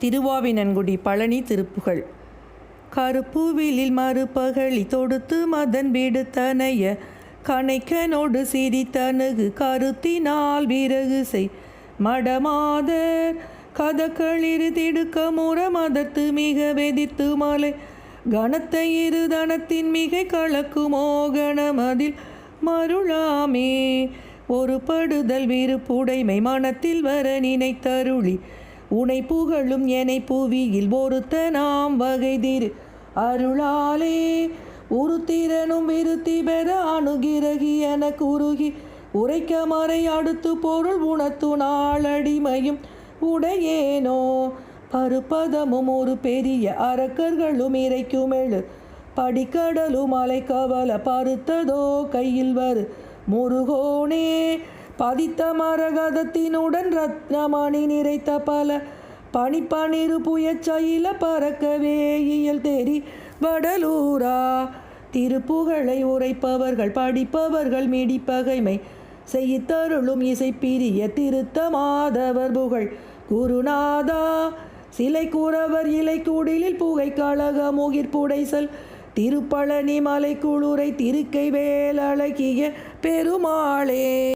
திருவாவினன்குடி பழனி திருப்புகள். கருப்புவிலில் மறுபகழி தொடுத்து மதன் வீடு தனைய கணைக்கனோடு சிரித்தனகு கருத்தினால் விறகு செய். மடமாதர் கதக்களிரு திடுக்க முற மதத்து மிக வெதித்து மலை. கணத்தை இரு தனத்தின் மிக கலக்குமோ கணமதில் மருளாமே ஒரு படுதல் விருப்புடைமை மனத்தில் வர நினைத்தருளி. உனை புகழும் என்னை புவியில் ஒருத்த நாம் வகை திரு. அருளாலே உருத்திரனும் விருத்தி பெற அணுகிறகி என குறுகி உரைக்க மறை அடுத்து பொருள் உணத்து நாளடிமையும் உடையேனோ. பருப்பதமும் ஒரு பெரிய அரக்கர்களும் இறைக்கும் எழு. படிக்கடலும் அலைக்கவல பருத்ததோ கையில் வரு. முருகோனே பதித்த மரகதத்தினுடன் ரத்னமணி நிறைத்த பல பனிப்பனிரு புயச்சயில பறக்கவே இயல் தேரி வடலூரா. திருப்புகழை உரைப்பவர்கள் படிப்பவர்கள் மிடிப்பகைமை செய்தருளும் இசைப்பிரிய திருத்த மாதவர் புகழ். குருநாதா சிலை கூறவர் இலை கூடிலில் புகை கழக முகிர்புடைசல் திருப்பழனி மலை குளுரை திருக்கை வேலழகிய பெருமாளே.